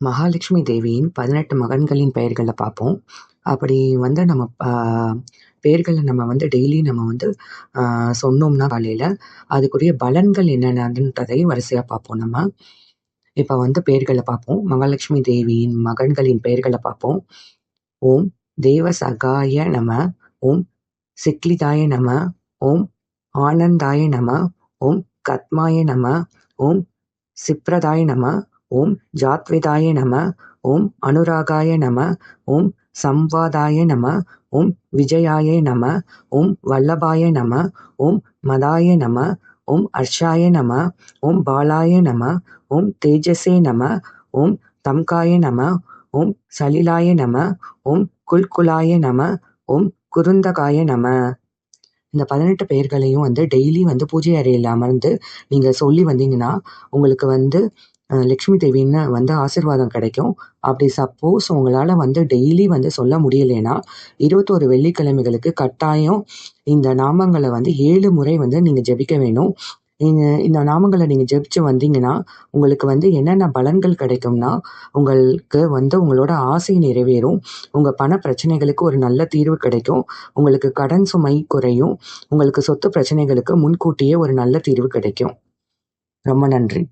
மகாலட்சுமி தேவியின் பதினெட்டு மகன்களின் பெயர்களை பார்ப்போம். அப்படி வந்து நம்ம பெயர்களை நம்ம வந்து டெய்லி நம்ம வந்து சொன்னோம்னா காலையில் அதுக்குரிய பலன்கள் என்னென்னன்றதையும் வரிசையாக பார்ப்போம் நம்ம. இப்போ வந்து பெயர்களை பார்ப்போம். மகாலட்சுமி தேவியின் மகன்களின் பெயர்களை பார்ப்போம். ஓம் தேவ சகாய நம ஓம் சிக்லிதாய நம ஓம் ஆனந்தாய நம ஓம் கத்மாய நம ஓம் சிப்ரதாய நம ஓம் ஜாத்விதாய நம ஓம் அனுராகாய நம ஓம் சம்வாதாய நம ஓம் விஜயாய நம ஓம் வல்லபாய நம ஓம் மதாய நம ஓம் அர்ஷாய நம ஓம் பாலாய நம ஓம் தேஜஸே நம ஓம் தம்காய நம ஓம் சலிலாய நம ஓம் குல்குலாய நம ஓம் குருந்தகாய நம இந்த பதினெட்டு பெயர்களையும் வந்து டெய்லி வந்து பூஜை அறையில் அமர்ந்து நீங்கள் சொல்லி வந்தீங்கன்னா உங்களுக்கு வந்து லக்ஷ்மி தேவின்னு வந்து ஆசிர்வாதம் கிடைக்கும். அப்படி சப்போஸ் உங்களால் வந்து டெய்லி வந்து சொல்ல முடியலைன்னா இருபத்தோரு வெள்ளிக்கிழமைகளுக்கு கட்டாயம் இந்த நாமங்களை வந்து ஏழு முறை வந்து நீங்கள் ஜெபிக்க வேணும். நீங்கள் இந்த நாமங்களை நீங்கள் ஜெபிச்சு வந்தீங்கன்னா உங்களுக்கு வந்து என்னென்ன பலன்கள் கிடைக்கும்னா உங்களுக்கு வந்து உங்களோட ஆசை நிறைவேறும். உங்கள் பண பிரச்சனைகளுக்கு ஒரு நல்ல தீர்வு கிடைக்கும். உங்களுக்கு கடன் சுமை குறையும். உங்களுக்கு சொத்து பிரச்சனைகளுக்கு முன்கூட்டியே ஒரு நல்ல தீர்வு கிடைக்கும். ரொம்ப நன்றி.